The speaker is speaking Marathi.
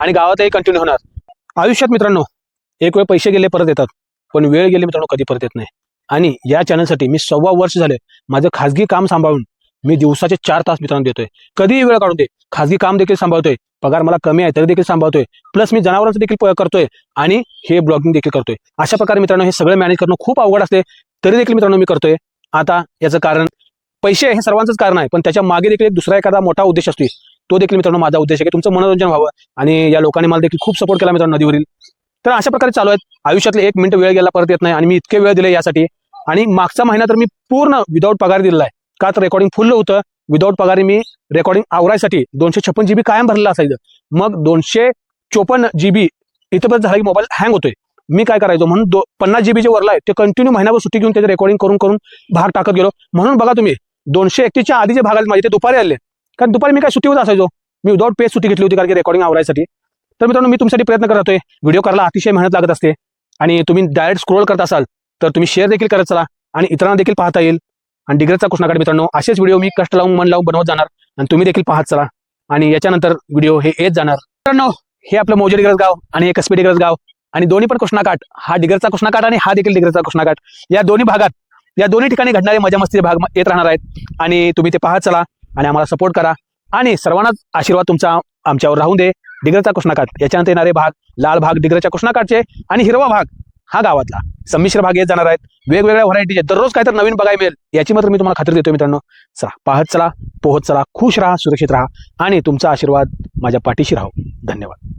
आणि गावातही कंटिन्यू होणार. आयुष्यात मित्रांनो एक वेळ पैसे गेले परत येतात. पण वेळ गेली मित्रांनो कधी परत येत नाही. आणि या चॅनलसाठी मी सव्वा वर्ष झाले माझं खाजगी काम सांभाळून मी दिवसाचे चार तास मित्रांनो देतोय. कधीही वेळ काढून दे. खाजगी काम देखील सांभाळतोय. पगार मला कमी आहे तरी देखील सांभाळतोय. प्लस मी जनावरांचं देखील करतोय आणि हे ब्लॉगिंग देखील करतोय. अशा प्रकारे मित्रांनो हे सगळं मॅनेज करणं खूप अवघड असते. तरी देखील मित्रांनो मी करतोय. आता याचं कारण पैसे हे सर्वांचंच कारण आहे पण त्याच्यामागे देखील एक दुसरा एखादा मोठा उद्देश असतो तो देखील मित्रांनो माझा उद्देश आहे की तुमचं मनोरंजन व्हावं आणि या लोकांनी मला देखील खूप सपोर्ट केला मित्रांनो नदीवरील. तर अशा प्रकारे चालू आहेत. आयुष्यातले एक मिनिट वेळ गेला परत येत नाही आणि मी इतके वेळ दिले यासाठी. आणि मागचा महिना तर मी पूर्ण विदाऊट पगार दिलेला आहे. का तर रेकॉर्डिंग फुल होतं. विदाऊट पगारी मी रेकॉर्डिंग आवरायसाठी दोनशे छप्पन जीबी कायम भरलेला असायचं. मग दोनशे चोपन्न जीबी इथंपर्यंत झाला की मोबाईल हँग होतोय. मी काय करायचो? म्हणून दो पन्नास जीबी जे वरला आहे ते कंटिन्यू महिन्याभर सुट्टी घेऊन त्याचे रेकॉर्डिंग करून करून भाग टाकत गेलो. म्हणून बघा तुम्ही दोनशे एकतीसच्या आधी जे भाग आले माझे ते दुपारी आले. कारण दुपारी मी काय सुट्टीवर असायचो. मी विदाऊट पे सुट्टी घेतली होती कारण की रेकॉर्डिंग आवरायसाठी. तर मित्रांनो मी तुमच्यासाठी प्रयत्न करत होतो व्हिडिओ करायला अतिशय मेहनत लागत असते. आणि तुम्ही डायरेक्ट स्क्रोल करत असाल तर तुम्ही शेअर देखील करत चला आणि इतरांना देखील पाहता येईल. आणि डिग्रजचा कृष्णाकडे मित्रांनो असेच व्हिडिओ मी कष्ट लावून मन लावून बनवत जाणार आणि तुम्ही देखील पाहत चला. आणि याच्यानंतर व्हिडिओ हे येत जाणार. मित्रांनो हे आपलं मौजे डिग्रज गाव आणि हे कसबी डिग्रज गाव. आणि दोन्ही पण कृष्णाकाठ. हा डिग्रजचा कृष्णाकाठ आणि हा देखील डिग्रजचा कृष्णाकाठ या दोन्ही भागात या दोन्ही ठिकाणी घडणारे मजा मस्तीचे भाग येत राहणार आहेत. आणि तुम्ही ते पाहत चला. आणि आम्हाला सपोर्ट करा. आणि सर्वांनाच आशीर्वाद तुमचा आमच्यावर राहून दे. डिग्रचा कृष्णाकाठ याच्यानंतर येणारे भाग लाल भाग डिग्रच्या कृष्णाकाठचे आणि हिरवा भाग हा गावातला. संमिश्र भाग येत जाणार आहेत. वेगवेगळ्या व्हरायटीचे दररोज काहीतरी नवीन बघायला मिळेल. याची मात्र मी तुम्हाला खात्री देतो मित्रांनो. चला पाहत चला पोहत चला खुश राहा सुरक्षित राहा आणि तुमचा आशीर्वाद माझ्या पाठीशी राहो. धन्यवाद.